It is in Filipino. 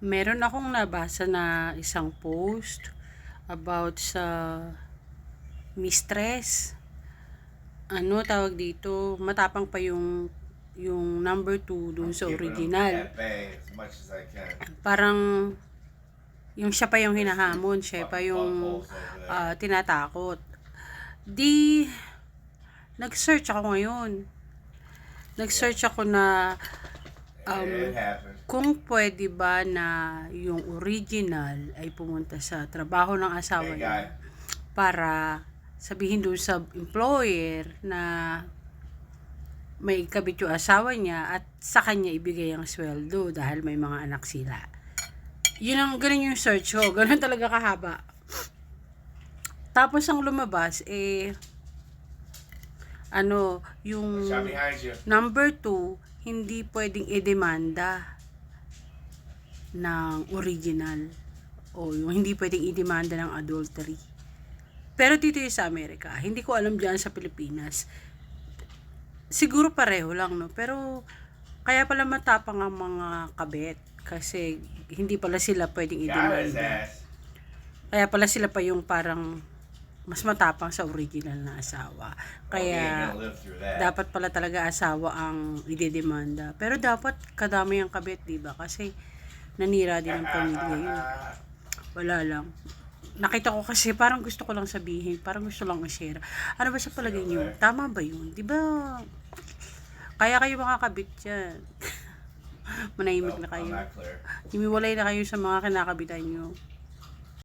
Meron akong nabasa na isang post about sa mistress. Ano tawag dito? Matapang pa yung yung number 2 dun sa original. Parang yung siya pa yung hinahamon, siya pa yung ah, tinatakot. Di nag-search ako ngayon. Nag-search ako na um, kung pwede ba na yung original ay pumunta sa trabaho ng asawa niya para sabihin doon sa employer na may kabit yung asawa niya at sa kanya ibigay ang sweldo dahil may mga anak sila. Yun ang ganun yung search ko. Ganun talaga kahaba. Tapos ang lumabas, eh, ano, yung. Number two, hindi pwedeng idemanda ng original o yung hindi pwedeng idemanda ng adultery. Pero dito yung sa Amerika, hindi ko alam dyan sa Pilipinas. Siguro pareho lang, no? Pero kaya pala matapang ang mga kabet kasi hindi pala sila pwedeng idemanda. Kaya pala sila pa yung parang mas matapang sa original na asawa. Kaya dapat pala talaga asawa ang idedemanda. Pero dapat kadami ang kabit, di ba? Kasi nanira din ang pamilya yun. Wala lang. Nakita ko kasi parang gusto ko lang sabihin, parang gusto lang i-share. Ano ba sa palagay niyo? Tama ba yun? Di ba? Kaya kayo makakabit yan. Manahimik Well, na kayo. Himiwalay na kayo sa mga kinakabitan nyo.